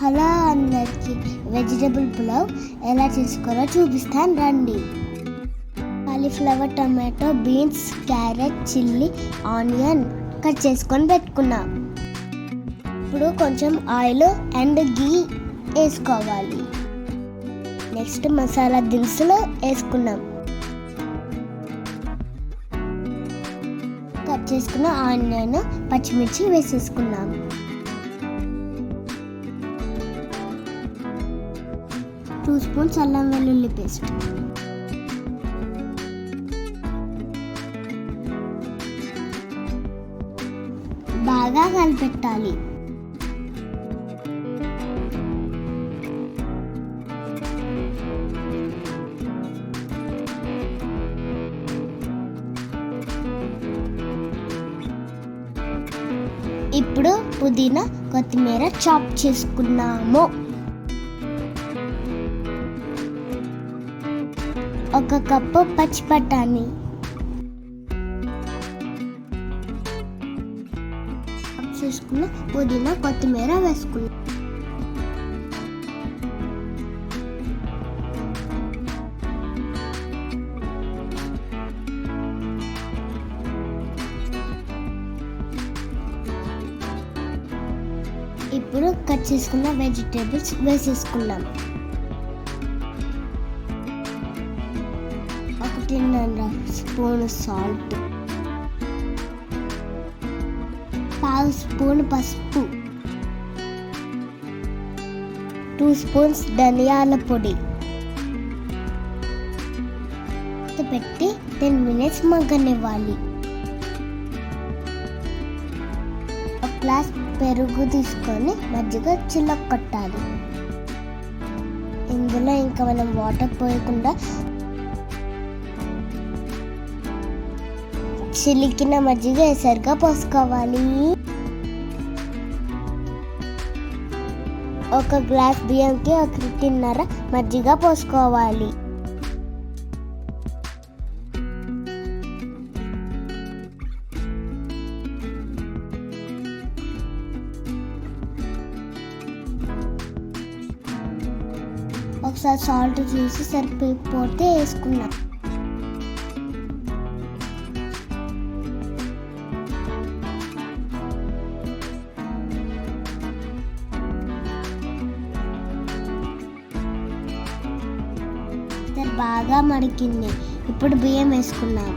Hello అందరికి vegetable pulao ఎలా చేసుకోవాలో చూపిస్తాను రండి cauliflower tomato beans carrot chilli onion cut చేసుకొని పెట్టుకున్నాం. ఇప్పుడు కొంచెం ఆయిల్ అండ్ గీ వేసుకోవాలి. నెక్స్ట్ మసాలా దినుసులు వేసుకున్నాం. కట్ చేసుకున్న ఆనియన్ పచ్చిమిర్చి వేసేసుకున్నాం. టూ స్పూన్స్ అల్లం వెల్లుల్లి పేస్ట్. బాగా కలిపెట్టాలి. ఇప్పుడు పుదీనా కొత్తిమీర చాప్ చేసుకున్నాము. ఒక కప్పు పచ్చి బఠానీ. చేసుకున్న పుదీనా కొత్తిమీర వేసుకున్నాం. ఇప్పుడు కట్ చేసుకున్న వెజిటేబుల్స్ వేసేసుకున్నాం ఒకటిన్నర స్పూన్ సాల్ట్. పావు స్పూన్ పసుపు. టూ స్పూన్స్ ధనియాల పొడి. పెట్టి టెన్ మినిట్స్ మగ్గనివ్వాలి. ఒక గ్లాస్ పెరుగు తీసుకొని మజ్జిగ చిల్లకొట్టాలి ఇందులో ఇంకా మనం వాటర్ పోయకుండా చిలికిన మజ్జిగ ఎసరుగా పోసుకోవాలి. ఒక గ్లాస్ బియ్యంకి ఒక తిన్నర మజ్జిగ పోసుకోవాలి. ఒకసారి సాల్ట్ చూసి సరిపోతే వేసుకున్నాం బాగా మడికింది ఇప్పుడు బియ్యం వేసుకున్నాం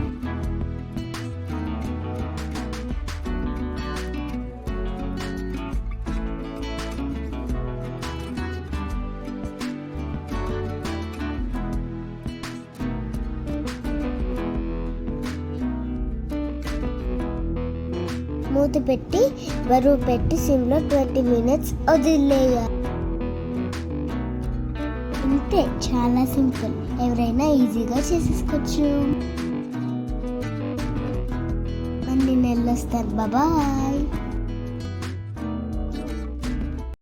మూత పెట్టి బరువు పెట్టి సిమ్లో ట్వంటీ మినిట్స్ వదిలేయాలి. అంతే చాలా సింపుల్. ఎవరైనా ఈజీగా చేసేసుకోవచ్చు. అన్ని నెల్లు వస్తారు బాబాయ్